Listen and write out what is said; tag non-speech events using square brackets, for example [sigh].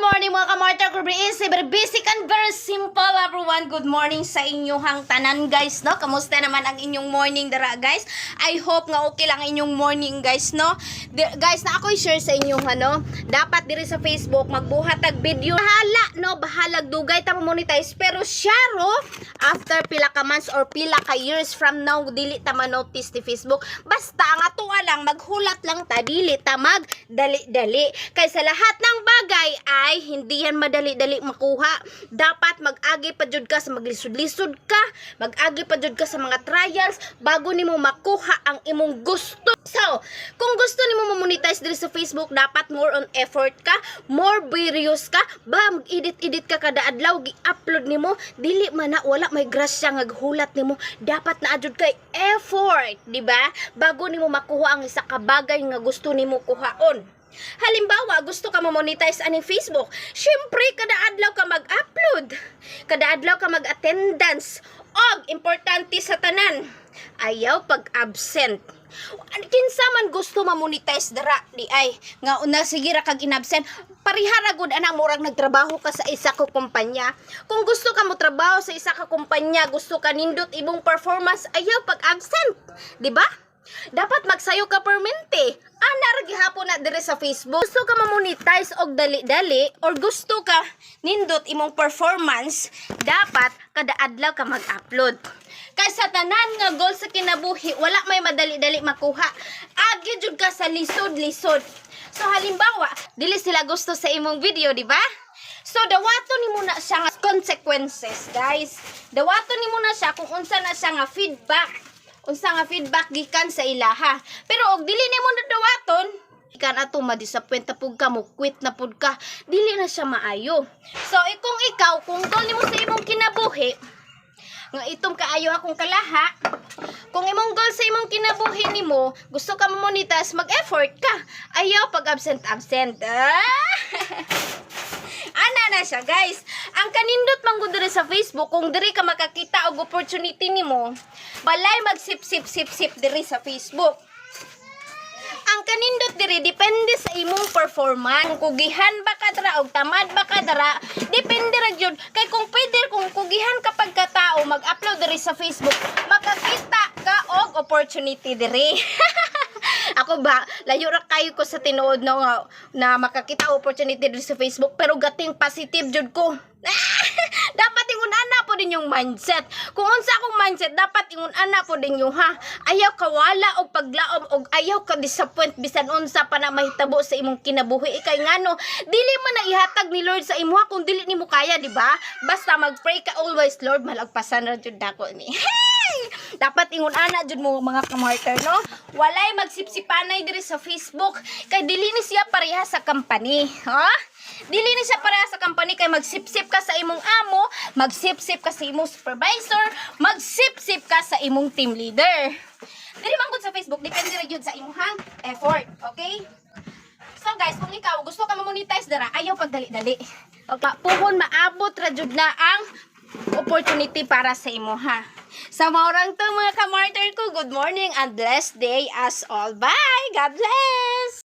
morning mga very easy, very basic and very simple everyone. Good morning sa inyong tanan guys, no? Kamusta naman ang inyong morning dara guys? I hope nga okay lang inyong morning guys, no? Di- guys, na ako i-share sa inyong ano, dapat diri sa Facebook magbuhat tag video. Bahala, no? Bahalag dugay ta monetize pero syaro after pila ka months or pila ka years from now dili ta ma-notice ni Facebook. Basta ang atuwa lang maghulat lang ta dili ta mag dali-dali. Kay sa lahat ng bagay ay hindi yan madali-dali makuha. Dapat mag-agi pa jud ka sa maglisod-lisod ka, mag-agi pa jud ka sa mga trials bago nimo makuha ang imong gusto. So, kung gusto nimo mo-monetize diri sa Facebook, dapat more on effort ka, more videos ka, ba mag-edit-edit ka kada adlaw gi-upload nimo, dili man na wala may grasya nga hulat nimo, dapat na adjud kay effort, di ba? Bago nimo makuha ang isa ka bagay nga gusto nimo kuhaon. Halimbawa, gusto ka ma-monetize ani Facebook. Syempre, kada adlaw ka mag-upload. Kada adlaw ka mag-attendance. Og, importante sa tanan, ayaw pag-absent. Kinsa man gusto ma-monetize dara di ay nga una sige ra kag inabsent parihara gud ana murag nagtrabaho ka sa isa ka kumpanya kung gusto ka mo trabaho sa isa ka kumpanya gusto ka nindot ibong performance ayaw pag absent di ba dapat magsayo ka permente. Ana ra gihapon na dire sa Facebook. Gusto ka ma-monetize og dali-dali or gusto ka nindot imong performance, dapat kada adlaw ka mag-upload. Kay sa tanan nga goal sa kinabuhi, wala may madali-dali makuha. Agi jud ka sa lisod-lisod. So halimbawa, dili sila gusto sa imong video, di ba? So, dawato ni mo na siya nga consequences, guys. Dawato ni mo na siya kung unsa na siya nga feedback unsa nga feedback gikan sa ilaha. Pero og dili nimo na dawaton, ikan ato ma-disappoint na pud ka mo quit na pud ka. Dili na siya maayo. So kung ikaw kung goal nimo sa imong kinabuhi, nga itom kaayo akong kalaha, kung imong goal sa imong kinabuhi nimo, gusto ka mo-monetize, mag-effort ka. Ayaw pag absent absent. Ah! [laughs] na siya guys. Ang kanindot man gud diri sa Facebook kung diri ka makakita og opportunity nimo balay mag sip sip sip sip diri sa Facebook. Ang kanindot diri depende sa imong performance. Kung kugihan ba ka dara og tamad ba ka dara depende ra gyud. Kay kung pwede kung kugihan ka pagkatao mag-upload diri sa Facebook makakita ka og opportunity diri [laughs] ako ba layo ra kayo ko sa tinuod na nga na makakita opportunity sa Facebook pero gating positive jud ko. [laughs] Dapat ingon ana po din yung mindset. Kung unsa akong mindset dapat ingon ana po din yung ha ayaw ka wala og paglaom og ayaw ka disappoint bisan unsa pa na mahitabo sa imong kinabuhi. Ikay ngano dili man na ihatag ni Lord sa imo kung dili nimo kaya di ba? Basta mag-pray ka always Lord malagpasan ra jud nako ni! [laughs] dapat ingon ana jud mo mga kamarter no? Walay magsipsipanay diri sa Facebook kay dili ni siya pareha sa company ha? Dili ni siya pareha sa company kay magsipsip ka sa imong amo magsipsip ka sa imong supervisor magsipsip ka sa imong team leader. Dili man sa Facebook depende ra gyud sa imong effort okay? So guys, kung ikaw gusto ka ma-monetize dara, ayaw pagdali-dali. Okay, puhon maabot ra jud na ang opportunity para sa imo ha. Sa maurang to mga kamarter ko, good morning and blessed day as all. Bye! God bless!